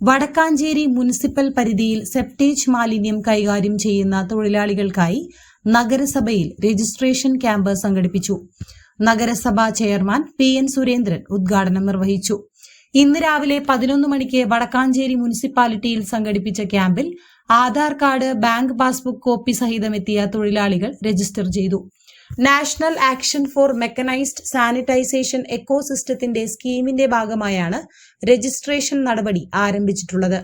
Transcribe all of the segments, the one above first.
Vadakkanchery municipal പരിധിയിൽ septage മാലിന്യം കൈകാര്യം ചെയ്യുന്ന തൊഴിലാളികൾക്കായി നഗരസഭയിൽ രജിസ്ട്രേഷൻ ക്യാമ്പ് സംഘടിപ്പിച്ചു. നഗരസഭാ ചെയർമാൻ പി എൻ സുരേന്ദ്രൻ ഉദ്ഘാടനം നിർവഹിച്ചു. ഇന്ന് രാവിലെ പതിനൊന്ന് മണിക്ക് വടക്കാഞ്ചേരി മുനിസിപ്പാലിറ്റിയിൽ സംഘടിപ്പിച്ച ക്യാമ്പിൽ Aadhaar card bank passbook copy സഹിതമെത്തിയ തൊഴിലാളികൾ രജിസ്റ്റർ ചെയ്തു. National action for mechanised sanitation എക്കോസിസ്റ്റത്തിന്റെ സ്കീമിന്റെ ഭാഗമായാണ് രജിസ്ട്രേഷൻ നടപടി ആരംഭിച്ചിട്ടുള്ളത്.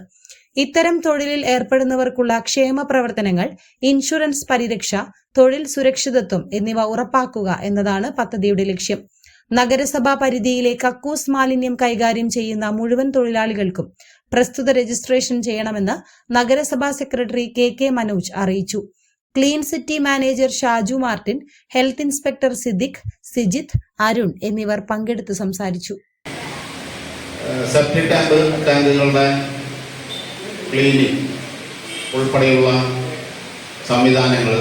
ഇത്തരം തൊഴിലിൽ ഏർപ്പെടുന്നവർക്കുള്ള ക്ഷേമ പ്രവർത്തനങ്ങൾ ഇൻഷുറൻസ് പരിരക്ഷ തൊഴിൽ സുരക്ഷിതത്വം എന്നിവ ഉറപ്പാക്കുക എന്നതാണ് പദ്ധതിയുടെ ലക്ഷ്യം. നഗരസഭാ പരിധിയിലെ കക്കൂസ് മാലിന്യം കൈകാര്യം ചെയ്യുന്ന മുഴുവൻ തൊഴിലാളികൾക്കും പ്രസ്തുത രജിസ്ട്രേഷൻ ചെയ്യണമെന്ന് നഗരസഭാ സെക്രട്ടറി കെ കെ മനോജ് അറിയിച്ചു. Clean city manager Shaju Martin health inspector Siddique Sijith Arun എന്നിവർ പങ്കെടുത്ത് സംസാരിച്ചു. ഉൾപ്പെടെയുള്ള സംവിധാനങ്ങൾ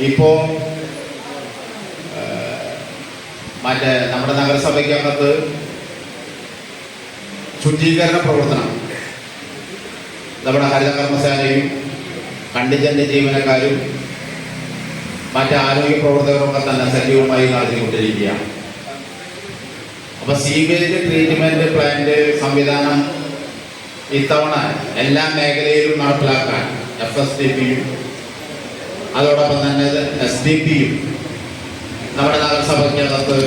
ഇപ്പോൾ മറ്റേ നമ്മുടെ നഗരസഭയ്ക്കകത്ത് ശുചീകരണ പ്രവർത്തനം നമ്മുടെ ഹരിത കർമ്മസേനയും കണ്ടിജന്റ് ജീവനക്കാരും മറ്റ് ആരോഗ്യ പ്രവർത്തകരൊക്കെ തന്നെ സജീവമായി നടത്തിക്കൊണ്ടിരിക്കുകയാണ് അപ്പൊ സീവേജ് ട്രീറ്റ്മെന്റ് പ്ലാന്റ് സംവിധാനം ഇത്തവണ എല്ലാ മേഖലയിലും നടപ്പിലാക്കാൻ എഫ് എസ് ഡി പിയും അതോടൊപ്പം തന്നെ എസ് ഡി പിയും നമ്മുടെ നഗരസഭയ്ക്കകത്ത്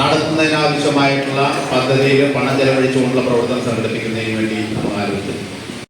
നടത്തുന്നതിനാവശ്യമായിട്ടുള്ള പദ്ധതിയിൽ പണം ചെലവഴിച്ചുകൊണ്ടുള്ള പ്രവർത്തനം സംഘടിപ്പിക്കുന്നതിന് വേണ്ടി